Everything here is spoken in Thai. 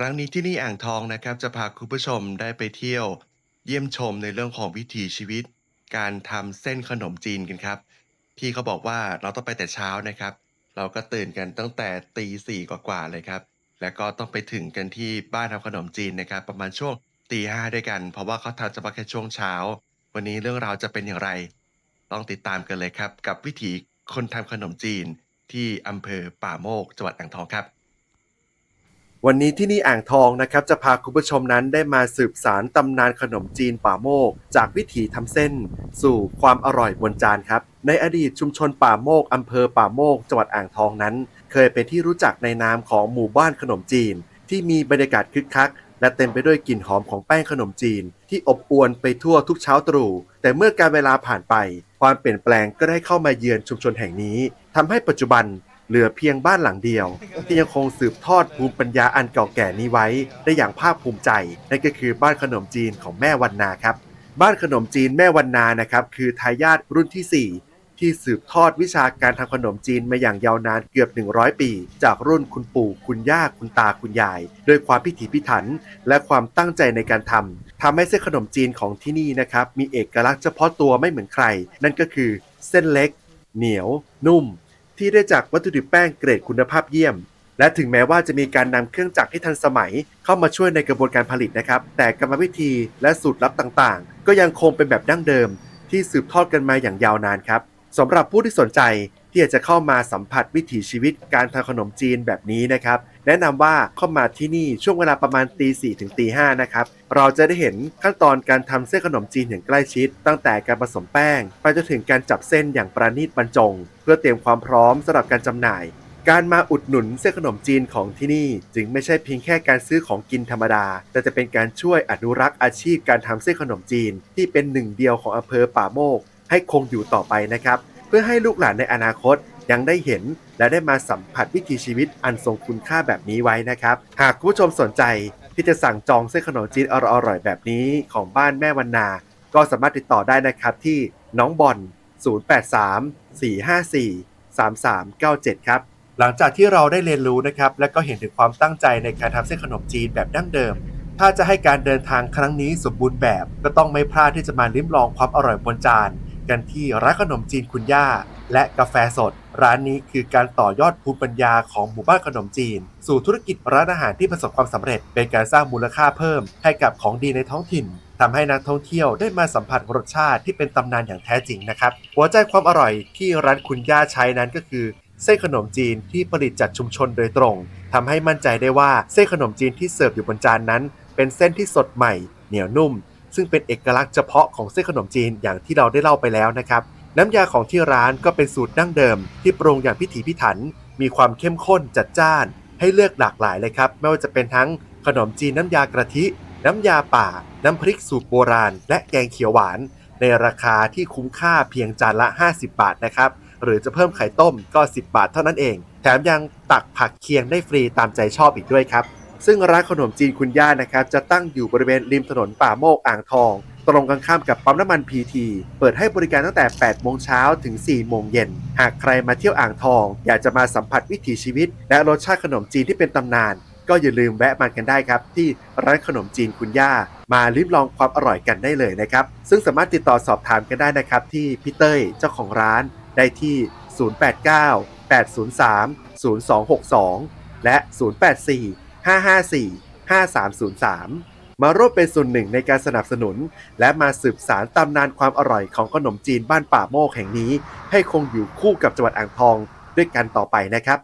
ครั้งนี้ที่นี่อ่างทองนะครับจะพาคุณผู้ชมได้ไปเที่ยว เยี่ยมชมในเรื่องของวิถีชีวิต การทำเส้นขนมจีนกันครับพี่เขาบอกว่าเราต้องไปแต่เช้านะครับ เราก็ตื่นกันตั้งแต่ตีสี่กว่าๆเลยครับ แล้วก็ต้องไปถึงกันที่บ้านทำขนมจีนนะครับ ประมาณช่วงตีห้าด้วยกัน เพราะว่าเขาทำเฉพาะแค่ช่วงเช้า วันนี้เรื่องราวจะเป็นอย่างไรต้องติดตามกันเลยครับ กับวิถีคนทำขนมจีนที่อำเภอป่าโมกจังหวัดอ่างทองครับ วันนี้ที่นี่อ่างทองนะครับจะพาคุณผู้ชมนั้นได้มาสืบสารตำนานขนมจีนป่าโมก จากวิถีทำเส้น สู่ความอร่อยบนจานครับ ในอดีตชุมชนป่าโมกอำเภอป่าโมกจังหวัดอ่างทองนั้น เคยเป็นที่รู้จักในนามของหมู่บ้านขนมจีน ที่มีบรรยากาศคึกคัก และเต็มไปด้วยกลิ่นหอมของแป้งขนมจีน ที่อบอวลไปทั่วทุกเช้าตรู่แต่เมื่อการเวลาผ่านไป ความเปลี่ยนแปลงก็ได้เข้ามาเยือนชุมชนแห่งนี้ทำให้ปัจจุบัน เหลือเพียงบ้านหลังเดียว ที่ยังคงสืบทอดภูมิปัญญาอันเก่าแก่นี้ไว้ ได้อย่างภาคภูมิใจนั่นก็คือบ้านขนมจีนของแม่วันนาครับ บ้านขนมจีนแม่วันนานะครับคือทายาทรุ่นที่ 4ที่สืบทอดวิชาการทำขนมจีนมาอย่างยาวนานเกือบ 100 ปี จากรุ่นคุณปู่คุณย่าคุณตาคุณยาย ด้วยความพิถีพิถัน และความตั้งใจในการทำทำให้เส้นขนมจีนของที่นี่นะครับ มีเอกลักษณ์เฉพาะตัวไม่เหมือนใคร นั่นก็คือเส้นเล็ก เหนียว นุ่ม ที่ได้จากวัตถุดิบแป้งเกรดคุณภาพเยี่ยม และถึงแม้ว่าจะมีการนำเครื่องจักรที่ทันสมัย เข้ามาช่วยในกระบวนการผลิตนะครับ แต่กรรมวิธีและสูตรลับต่างๆ ก็ยังคงเป็นแบบดั้งเดิม ที่สืบทอดกันมาอย่างยาวนานครับสำหรับผู้ที่สนใจ ที่อยากจะเข้ามาสัมผัสวิถีชีวิตการทำขนมจีนแบบนี้นะครับแนะนำว่าเข้ามาที่นี่ช่วงเวลาประมาณตีสี่ถึงตีห้านะครับเราจะได้เห็นขั้นตอนการทำเส้นขนมจีนอย่างใกล้ชิด ตั้งแต่การผสมแป้ง ไปจนถึงการจับเส้นอย่างประณีตบรรจง เพื่อเตรียมความพร้อมสำหรับการจำหน่าย การมาอุดหนุนเส้นขนมจีนของที่นี่ จึงไม่ใช่เพียงแค่การซื้อของกินธรรมดา แต่จะเป็นการช่วยอนุรักษ์อาชีพการทำเส้นขนมจีน ที่เป็นหนึ่งเดียวของอำเภอป่าโมกให้คงอยู่ต่อไปนะครับ เพื่อให้ลูกหลานในอนาคตยังได้เห็นและได้มาสัมผัสวิถีชีวิตอันทรงคุณค่าแบบนี้ไว้นะครับ หากคุณผู้ชมสนใจที่จะสั่งจองเส้นขนมจีนอร่อยๆแบบนี้ของบ้านแม่วันนา ก็สามารถติดต่อได้นะครับที่น้องบอล083 454 3397 ครับ หลังจากที่เราได้เรียนรู้นะครับ และก็เห็นถึงความตั้งใจในการทำเส้นขนมจีนแบบดั้งเดิม ถ้าจะให้การเดินทางครั้งนี้สมบูรณ์แบบ ก็ต้องไม่พลาดที่จะมาลิ้มลองความอร่อยบนจาน กันที่ร้านขนมจีนคุณย่า และกาแฟสด ร้านนี้คือการต่อยอดภูมิปัญญาของหมู่บ้านขนมจีน สู่ธุรกิจร้านอาหารที่ประสบความสำเร็จ เป็นการสร้างมูลค่าเพิ่ม ให้กับของดีในท้องถิ่นทำให้นักท่องเที่ยวได้มาสัมผัสรสชาติที่เป็นตำนานอย่างแท้จริงนะครับ หัวใจความอร่อยที่ร้านคุณย่าใช้นั้นก็คือ เส้นขนมจีนที่ผลิตจากชุมชนโดยตรงทำให้มั่นใจได้ว่าเส้นขนมจีนที่เสิร์ฟอยู่บนจานนั้น เป็นเส้นที่สดใหม่ เหนียวนุ่ม ซึ่งเป็นเอกลักษณ์เฉพาะของเส้นขนมจีนอย่างที่เราได้เล่าไปแล้วนะครับ น้ำยาของที่ร้านก็เป็นสูตรดั้งเดิม ที่ปรุงอย่างพิถีพิถัน มีความเข้มข้นจัดจ้าน ให้เลือกหลากหลายเลยครับ ไม่ว่าจะเป็นทั้งขนมจีนน้ำยากระทิ น้ำยาป่า น้ำพริกสูตรโบราณ และแกงเขียวหวาน ในราคาที่คุ้มค่าเพียงจานละ 50 บาทนะครับ หรือจะเพิ่มไข่ต้มก็ 10 บาทเท่านั้นเอง แถมยังตักผักเคียงได้ฟรีตามใจชอบอีกด้วยครับ ซึ่งร้านขนมจีนคุณย่านะครับจะตั้งอยู่บริเวณริมถนนป่าโมกอ่างทอง ตรงกันข้ามกับปั๊มน้ำมันพีทีเปิดให้บริการตั้งแต่ 8 โมงเช้าถึง 4 โมงเย็น หากใครมาเที่ยวอ่างทอง อยากจะมาสัมผัสวิถีชีวิต และรสชาติขนมจีนที่เป็นตำนาน ก็อย่าลืมแวะมากันได้ครับ ที่ร้านขนมจีนคุณย่า มาลิ้มลองความอร่อยกันได้เลยนะครับ ซึ่งสามารถติดต่อสอบถามกันได้นะครับ ที่พี่เต้ยเจ้าของร้านได้ที่ 089 803 0262 และ 084 554 5303 มาร่วมเป็นส่วนหนึ่งในการสนับสนุน และมาสืบสารตำนานความอร่อยของขนมจีนบ้านป่าโมกแห่งนี้ ให้คงอยู่คู่กับจังหวัดอ่างทองด้วยกันต่อไปนะครับ